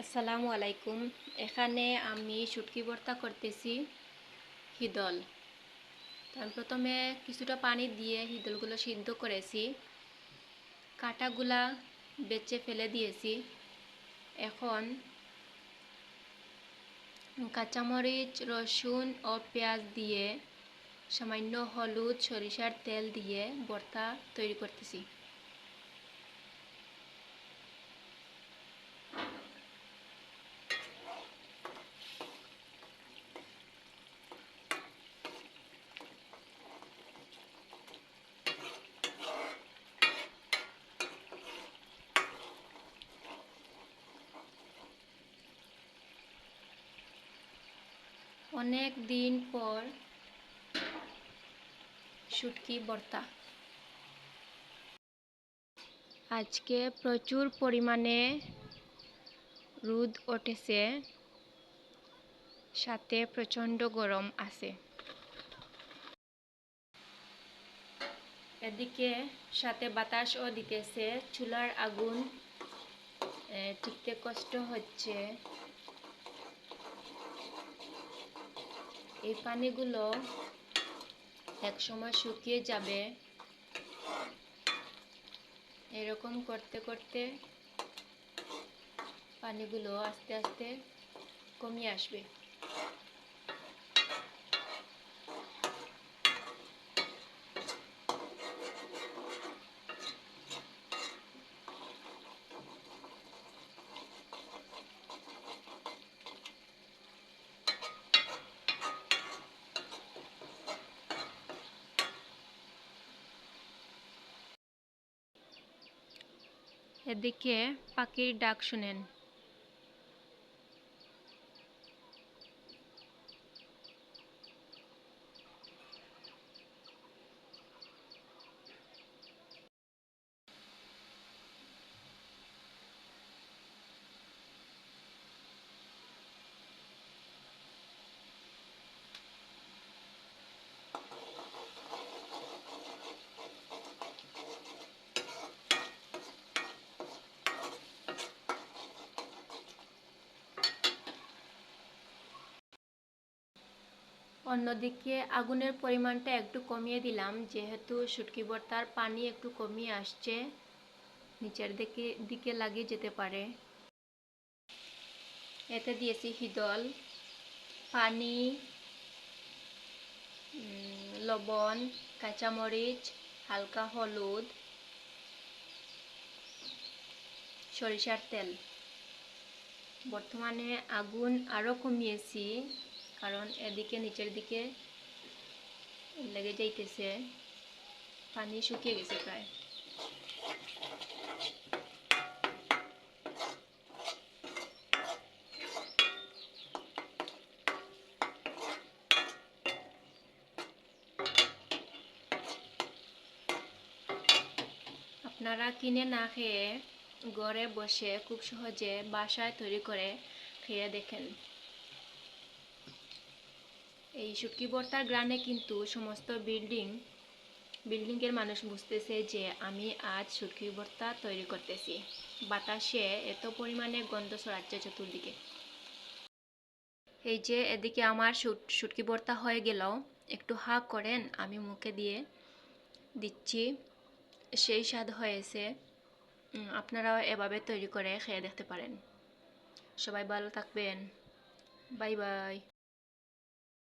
আসসালামু আলাইকুম। এখানে আমি শুটকি ভর্তা করতেছি হিদল। আমি প্রথমে কিছুটা পানি দিয়ে হিদলগুলো সিদ্ধ করেছি। কাঁটাগুলা বেচে ফেলে দিয়েছি। এখন কাঁচামরিচ, রসুন ও পেঁয়াজ দিয়ে সামান্য হলুদ, সরিষার তেল দিয়ে ভর্তা তৈরি করতেছি। অনেক দিন পর শুটকি ভর্তা আজকে প্রচুর পরিমাণে রোদ উঠেছে, সাথে প্রচণ্ড গরম আছে। এদিকে সাথে বাতাসও দিতেছে, চুলার আগুন টিকতে কষ্ট হচ্ছে। এই পানিগুলো এক সময় শুকিয়ে যাবে। এরকম করতে করতে পানিগুলো আস্তে আস্তে কমিয়ে আসবে। এদিকে পাখির ডাক শুনেন। অন্যদিকে আগুনের পরিমাণটা একটু কমিয়ে দিলাম, যেহেতু শুটকি ভর্তার পানি একটু কমিয়ে আসছে, নিচের দিকে দিকে লাগিয়ে যেতে পারে। এতে দিয়েছি হিদল, পানি লবণ, কাঁচামরিচ, হালকা হলুদ, সরিষার তেল। বর্তমানে আগুন আরও কমিয়েছি। কারণ এদিকে, নিচের দিকে লেগে যাইতেছে। পানি শুকিয়ে গেছে প্রায়। আপনারা কিনে না খেয়ে ঘরে বসে খুব সহজে বাসায় তৈরি করে খেয়ে দেখেন। এই শুটকি ভর্তার গ্রানে কিন্তু সমস্ত বিল্ডিং, বিল্ডিংয়ের মানুষ বুঝতেছে যে আমি আজ শুটকি ভর্তা তৈরি করতেছি। বাতাসে এত পরিমাণে গন্ধ ছড়াচ্ছে চতুর্দিকে। এই যে এদিকে আমার শুট, শুটকি ভর্তা হয়ে গেল। একটু হা করেন, আমি মুখে দিয়ে দিচ্ছি। সেই স্বাদ হয়েছে। আপনারাও এভাবে তৈরি করে খেয়ে দেখতে পারেন। সবাই ভালো থাকবেন। Bye bye.